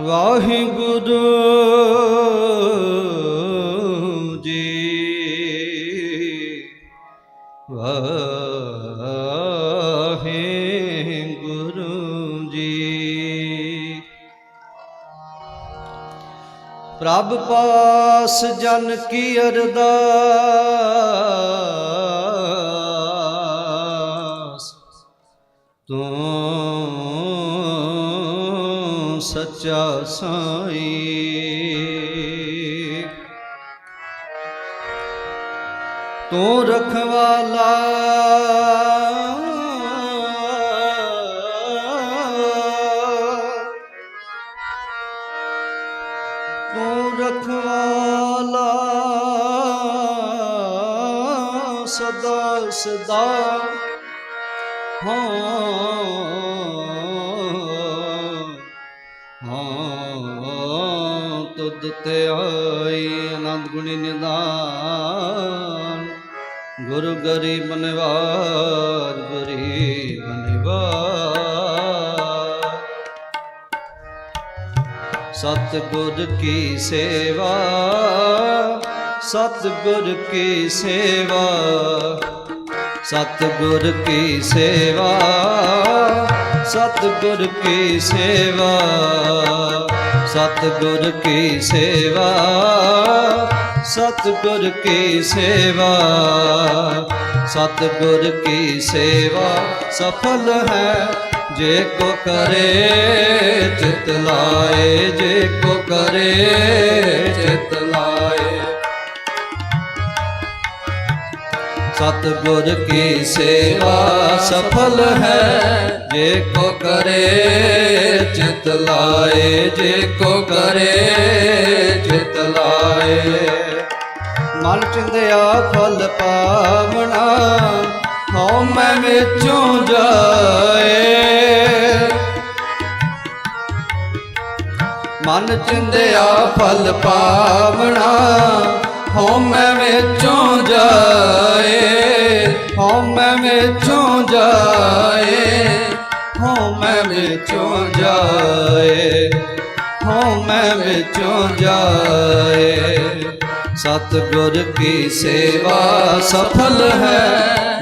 ਵਾਹਿਗੁਰੂ ਜੀ। ਵਾਹਿਗੁਰੂ ਜੀ। ਪ੍ਰਭ ਪਾਸ ਜਨ ਕੀ ਅਰਦਾਸ। ਤੂੰ ਸੱਚਾ ਸਾਈ। ਤੂੰ ਰਖਵਾਲਾ। ਤੂੰ ਰਖਵਾਲਾ। ਸਦਾ ਸਦਾ ਹਾਂ ਤੁਧ ਤੇ ਆਈ ਆਨੰਦ ਗੁਣੀ ਨਿਦਾਨ। ਗੁਰੂ ਗਰੀਬ ਨਿਵਾਰ ਗਰੀਬ ਨਿਵਾਰ। ਸਤਿਗੁਰ ਕੀ ਸੇਵਾ, ਸਤਿਗੁਰ ਕੀ ਸੇਵਾ। ਸਤਿਗੁਰ ਕੀ ਸੇਵਾ ਸਤਿਗੁਰ ਕੀ ਸੇਵਾ, ਸਤਿਗੁਰ ਕੀ ਸੇਵਾ, ਸਤਿਗੁਰ ਕੀ ਸੇਵਾ, ਸਤਿਗੁਰ ਕੀ ਸੇਵਾ ਸਫਲ ਹੈ, ਜੇ ਕੋ ਕਰੇ ਚਿਤ ਲਾਏ, ਜੇ ਕੋ ਕਰੇ ਚਿਤ ਸਤਿਗੁਰ ਕੀ ਸੇਵਾ ਸਫਲ ਹੈ? ਜੇ ਕੋ ਕਰੇ, ਚਿਤ ਲਾਏ। ਜੇ ਕੋ ਕਰੇ, ਚਿਤ ਲਾਏ। ਮਨ ਚਿੰਦਿਆ ਫਲ ਪਾਵਣਾ, ਹਉ ਮੈਂ ਵਿੱਚੋਂ ਜਾਏ। ਮਨ ਚਿੰਦਿਆ ਫਲ ਪਾਵਣਾ ਹਉ ਮੈਂ ਵਿੱਚੋਂ ਜਾਏ ਹਉ ਮੈਂ ਵਿੱਚੋਂ ਜਾਏ ਹਉ ਮੈਂ ਵਿੱਚੋਂ ਜਾਏ ਹਉ ਮੈਂ ਵਿੱਚੋਂ ਜਾਏ। ਸਤਿਗੁਰ ਕੀ ਸੇਵਾ ਸਫਲ ਹੈ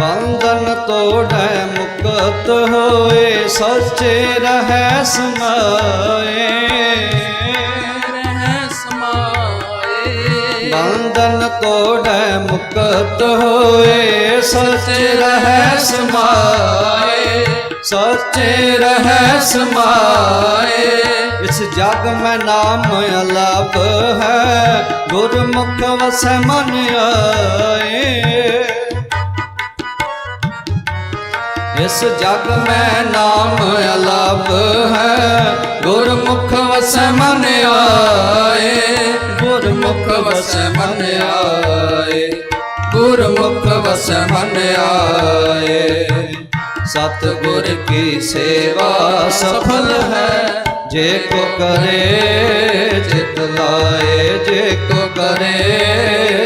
ਬੰਧਨ ਤੋੜੈ ਮੁਕਤ ਹੋਏ, ਸੱਚੇ ਰਹੈ ਸਮਾਏ। ਰਹਿ ਸਮਾਏ ਬੰਧਨ ਤੋੜੈ ਮੁਕਤ ਹੋਏ, ਸੱਚੇ ਰਹੈ ਸਮਾਏ। ਸੱਚੇ ਰਹੈ ਸਮਾਏ। ਇਸ ਜਗ ਮੈਂ ਨਾਮ ਅਲਪ ਹੈ, ਗੁਰਮੁਖ ਵਸੈ ਮਨ ਆਏ। ਇਸ ਜਗ ਮੈਂ ਨਾਮ ਅਲਪ ਹੈ, ਗੁਰਮੁਖ ਵਸ ਮਨ ਆਏ, ਗੁਰਮੁਖ ਵਸੈ ਮਨ ਆਏ, ਗੁਰਮੁਖ ਵਸ ਮਨ ਆਏ। ਸਤਿਗੁਰ ਕੀ ਸੇਵਾ ਸਫਲ ਹੈ, ਜੇ ਕੋ ਕਰੇ ਚਿਤ ਲਾਏ, ਜੇ ਕੋ ਕਰੇ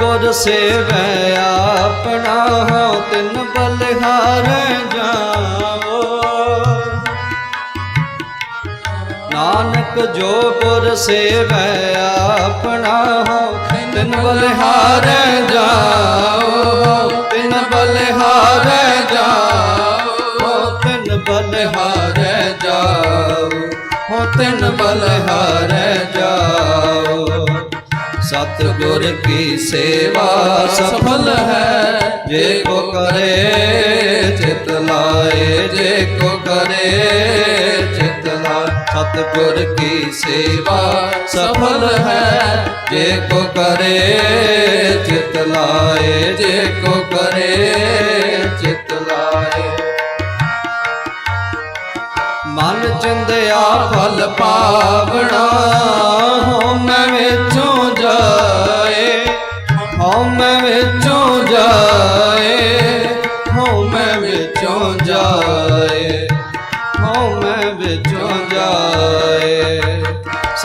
ਗੁਰ ਸੇਵੈ ਆਪਣਾ ਹਉ, ਤਿਨ ਬਲਿਹਾਰੈ ਜਾਵੋ। ਨਾਨਕ ਜੋ ਪੁਰ ਸੇਵੈ ਆਪਣਾ ਹੋ ਤਿਨ ਬਲਿਹਾਰੈ ਜਾਓ ਤਿਨ ਬਲਿਹਾਰੈ ਜਾਓ ਤਿਨ ਬਲਿਹਾਰੈ ਜਾਓ ਹੋ ਤਿਨ ਬਲਿਹਾਰੈ ਜਾਓ ਸਤਿਗੁਰ ਕੀ ਸੇਵਾ ਸਫਲ ਹੈ ਜੇ ਕੋ ਕਰੇ ਚਿਤ ਲਾਏ ਜੇ ਕੋ ਕਰੇ ਚਿਤ ਲਾਏ ਸਤਿਗੁਰ ਕੀ ਸੇਵਾ ਸਫਲ ਹੈ ਜੇ ਕੋ ਕਰੇ ਚਿਤ ਲਾਏ ਜੇ ਕੋ ਕਰੇ ਚਿਤ ਲਾਏ ਮਨ ਚੰਦਿਆ ਫਲ ਪਾਵਣਾ